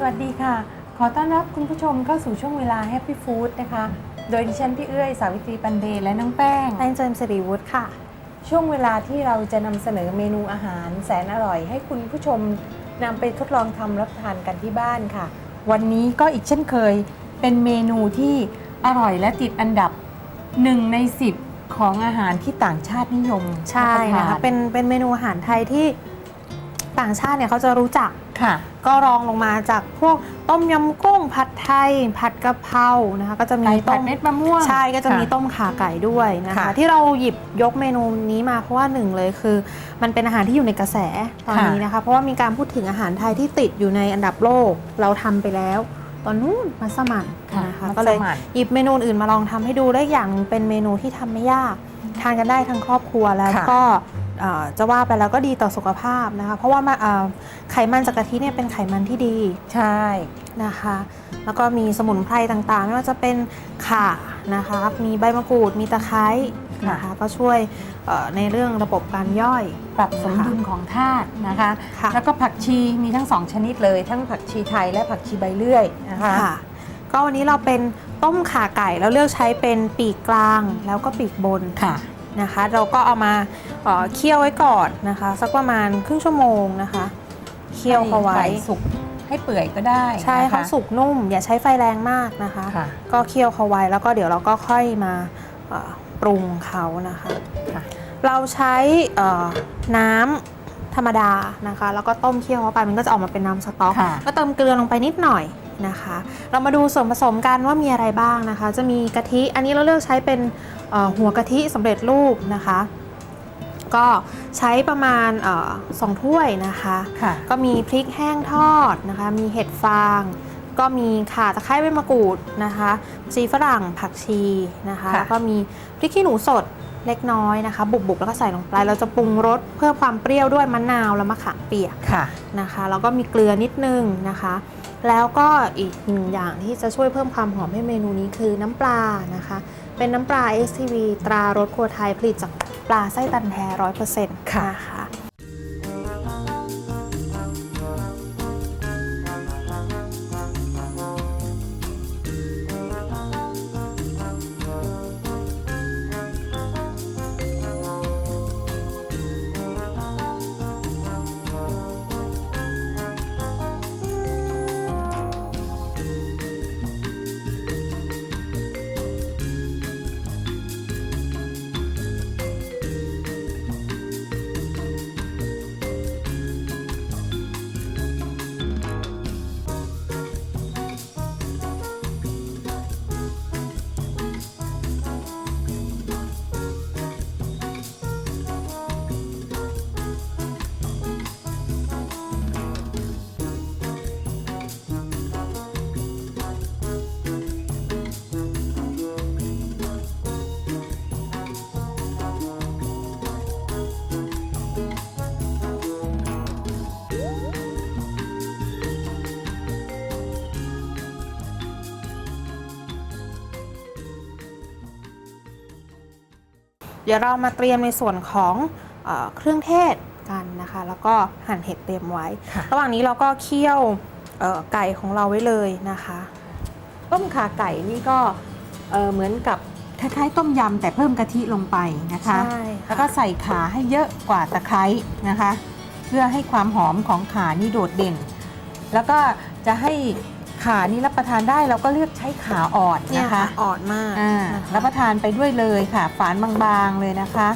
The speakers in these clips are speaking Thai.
สวัสดีค่ะ ขอต้อนรับคุณผู้ชมเข้าสู่ช่วงเวลา Happy Food นะคะ โดยดิฉันพี่เอื้อย สาวิตรีปันเดย์และน้องแป้งแป้งเจมส์สิริวุฒิค่ะ ช่วงเวลาที่เราจะนำเสนอเมนูอาหารแสนอร่อย ให้คุณผู้ชมนำไปทดลองทำรับประทานกันที่บ้านค่ะ วันนี้ก็อีกเช่นเคย เป็นเมนูที่อร่อยและติดอันดับ 1 ใน 10 ของอาหารที่ต่างชาตินิยมใช่รับประนะคะทานเป็นเป็นเมนูอาหารไทยที่ต่างชาติเนี่ยเขาจะรู้จักค่ะ ก็รองลงมาจากพวกต้มยำกุ้งผัดไทย ผัดกะเพรานะคะ ก็จะมีไก่ผัต้ดมเม็ดมะม่วง ใช่ก็จะมีค่ต้มขาไก่ด้วยนะคะ ค่ะที่เราหยิบยกเมนูนี้มาเพราะว่าหนึ่งเลยคือ มันเป็นอาหารที่อยู่ในกระแสตอนค่ะ นี้นะคะ เพราะว่ามีการพูดถึงอาหารไทยที่ติดอยู่ในอันดับโลกเราทำไปแล้ว ตอนนู้นมัสมั่นค่ะนะคะมัสมั่น ก็เลยหยิบเมนูอื่นมาลองทำให้ดูได้อย่างหนึ่งเป็นเมนูที่ทำไม่ยาก ทานกันได้ทั้งครอบครัวแล้วค่ะ ก็เอ่อ จะว่าไปแล้วก็ดีต่อสุขภาพนะคะ เพราะว่ามาเอ่อไขมันจากกะทิเนี่ยเป็นไขมันที่ดีใช่นะคะ แล้วก็มีสมุนไพรต่างๆไม่ว่าจะเป็นข่านะคะมีใบมะกรูดมีตะไคร้นะคะก็ช่วยเอ่อในเรื่องระบบการย่อยปรับสมดุลของธาตุนะคะค่ะแล้วก็ผักชีมีทั้งสองชนิดเลย ทั้งผักชีไทยและผักชีใบเลื่อยนะคะค่ะก็วันนี้เราเป็นต้มข่าไก่แล้วเลือกใช้เป็นปีกกลางแล้วก็ปีกบนค่ะ นะคะ เราก็เอามาเอ่อเคี่ยวไว้ก่อนนะคะ สักประมาณครึ่งชั่วโมงนะคะเคี่ยวเขาไว้ก่สุกให้เปื่อยก็ได้ใช่นะคะเขาสุกนุ่ม อย่าใช้ไฟแรงมากนะคะค่ะก็เคี่ยวเขาไว้แล้วก็เดี๋ยวเราก็ค่อยมาเอ่อปรุงเขานะคะค่ะเราใช้เอ่อน้ำธรรมดานะคะ แล้วก็ต้มเคี่ยวเข้าไปมันก็จะออกมาเป็นน้ำสต๊อกค่ะก็เติมเกลือลงไปนิดหน่อย นะคะ เรามาดูส่วนผสมกันว่ามีอะไรบ้างนะคะ จะมีกะทิอันนี้เราเลือกใช้เป็นเอ่อหัวกะทิสำเร็จรูปนะคะ ก็ใช้ประมาณเออสองถ้วยนะคะค่ะก็มีพริกแห้งทอดนะคะ มีเห็ดฟางก็มีข่าตะไคร้ใบมะกรูดนะคะชีฝรั่งผักชีนะคะค่ะแล้วก็มีพริกขี้หนูสดเล็กน้อยนะคะ บุบๆแล้วก็ใส่ลงไป เราจะปรุงรสเพิ่มความเปรี้ยวด้วยมะนาวและมะขามเปียกค่ะนะคะแล้วก็มีเกลือนิดนึงนะคะ แล้วก็อีกหนึ่งอย่างที่จะช่วยเพิ่มความหอมให้เมนูนี้คือน้ำปลานะคะ เป็นน้ำปลา STV ตรารสครัวไทยผลิตจากปลาไส้ตันแท้ร้อยเปอร์เซ็นต์ค่ะนะคะ เดี๋ยวเรามาเตรียมในส่วนของเออเครื่องเทศกันนะคะ แล้วก็หั่นเห็ดเตรียมไว้ ค่ะ ระหว่างนี้เราก็เคี่ยวเอ่อไก่ของเราไว้เลยนะคะ ต้มขาไก่นี่ก็เอ่อเหมือนกับคล้ายๆต้มยำแต่เพิ่มกะทิลงไปนะคะใช่แล้วก็ใส่ขาให้เยอะกว่าตะไคร้นะคะ เพื่อให้ความหอมของขานี่โดดเด่น แล้วก็จะให้ ขานี่รับประทานได้เราก็เลือกใช้ขาอ่อนเนี่ยนะค่ะคะอ่อนมากอ่านะคะรับประทานไปด้วยเลยค่ะ ฝานบางๆเลยนะคะ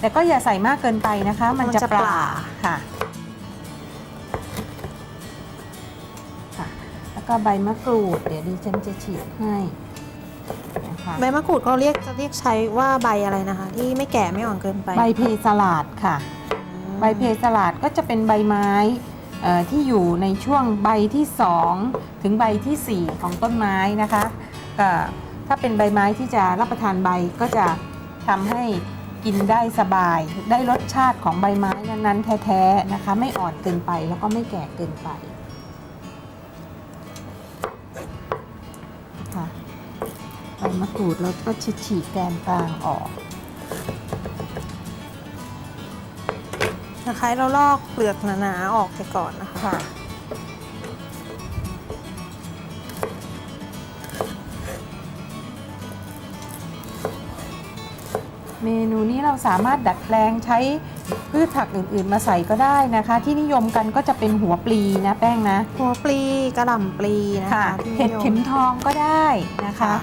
แต่ก็อย่าใส่มากเกินไปนะคะ มันจะปลาค่ะค่ะ แล้วก็ใบมะกรูด เดี๋ยวดิฉันจะฉีกให้นะคะใบมะกรูดเขาเรียกจะเรียกใช้ว่าใบอะไรนะคะ ที่ไม่แก่ไม่อ่อนเกินไปใบเพสลาดค่ะ อืม ใบเพสลาดก็จะเป็นใบไม้เอ่อ ที่อยู่ในช่วงใบที่ 2 ถึงใบทีสี่4 ของต้นไม้นะคะก็ถ้าเป็นใบไม้ที่จะรับประทานใบก็จะทำให้กินได้สบาย ได้รสชาติของใบไม้นั้นๆ แท้ๆนะคะ ไม่อ่อนเกินไปแล้วก็ไม่แก่เกินไปค่ะใบมะกรูดแล้วก็ฉีกแกนกลางออก นะคะเราลอกเปลือกหนาๆออกไปก่อนนะคะ เมนูนี้เราสามารถดัดแปลงใช้พืชผักอื่นๆ มาใส่ก็ได้นะคะ ที่นิยมกันก็จะเป็นหัวปลีนะแป้งนะ หัวปลีกระหล่ำปลีนะคะเห็ดเข็มทองก็ได้นะคะ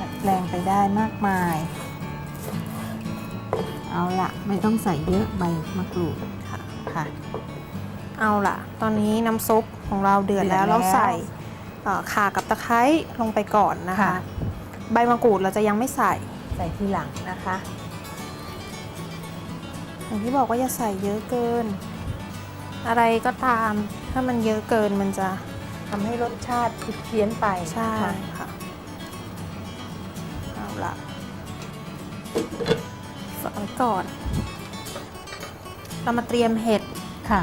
ดัดแปลงไปได้มากมาย เอาละไม่ต้องใส่เยอะใบมะกรูดค่ะค่ะ เอาล่ะ ตอนนี้น้ำซุปของเราเดือดแล้วเดือดแล้ว เราใส่เอ่อข่ากับตะไคร้ลงไปก่อนนะคะค่ะใบมะกรูดเราจะยังไม่ใส่ ใส่ทีหลังนะคะ อย่างที่บอกว่าอย่าใส่เยอะเกิน อะไรก็ตาม ถ้ามันเยอะเกินมันจะทำให้รสชาติผิดเพี้ยนไปใช่ค่ะค่ะเอาล่ะฝา กไว้ก่อน เรามาเตรียมเห็ดค่ะ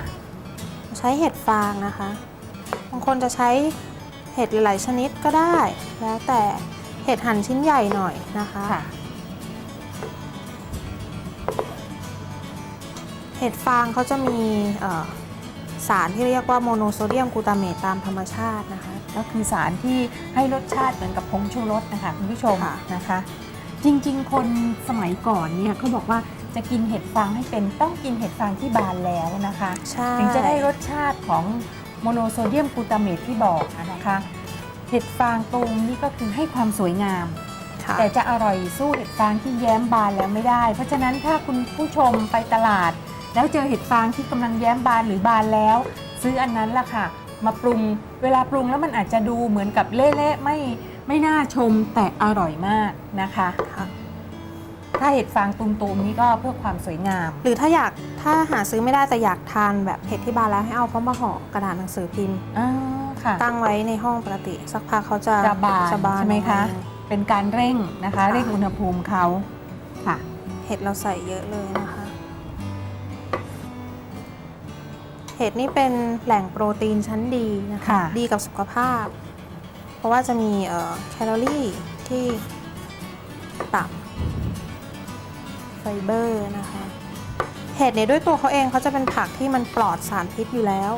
ใช้เห็ดฟางนะคะ บางคนจะใช้เห็ดหลายๆชนิดก็ได้ แล้วแต่เห็ดหั่นชิ้นใหญ่หน่อยนะคะค่ะเห็ดฟางเขาจะมีเอ่อสารที่เรียกว่าโมโนโซเดียมกลูตาเมตตามธรรมชาตินะคะ ก็คือสารที่ให้รสชาติเหมือนกับผงชูรสนะคะคุณผู้ชมค่ะนะคะ จริง ๆ คนสมัยก่อนเนี่ยเขาบอกว่าจะกินเห็ดฟางให้เป็นต้องกินเห็ดฟางที่บานแล้วนะคะ ใช่ ถึงจะได้รสชาติของโมโนโซเดียมกลูตาเมตที่บอกอะนะคะ เห็ดฟางตูมนี่ก็คือให้ความสวยงาม ค่ะแต่จะอร่อยสู้เห็ดฟางที่แย้มบานแล้วไม่ได้ เพราะฉะนั้นถ้าคุณผู้ชมไปตลาด แล้วเจอเห็ดฟางที่กำลังแย้มบานหรือบานแล้ว ซื้ออันนั้นล่ะค่ะ มาปรุง เวลาปรุงแล้วมันอาจจะดูเหมือนกับเละๆไม่ไม่น่าชมแต่อร่อยมากนะคะค่ะถ้าเห็ดฟางตูมๆนี่ก็เพื่อความสวยงาม หรือถ้าอยากถ้าหาซื้อไม่ได้แต่อยากทานแบบเห็ดที่บานแล้วให้เอาเข้ามาห่อกระดาษหนังสือพิมพ์อ่าค่ะตั้งไว้ในห้องปกติ สักพักเขาจะจะบานจะบานใช่ไหมคะเองเป็นการเร่งนะคะค่ะเร่งอุณหภูมิเขาค่ะ เห็ดเราใส่เยอะเลยนะคะ เห็ดนี่เป็นแหล่งโปรตีนชั้นดีนะคะ ค่ะ ดีกับสุขภาพ เพราะว่าจะมีเอ่อแคลอรี่ที่ต่ำไฟเบอร์นะคะ เห็ดเนี่ยด้วยตัวเขาเองเขาจะเป็นผักที่มันปลอดสารพิษอยู่แล้ว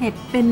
เห็ดเป็น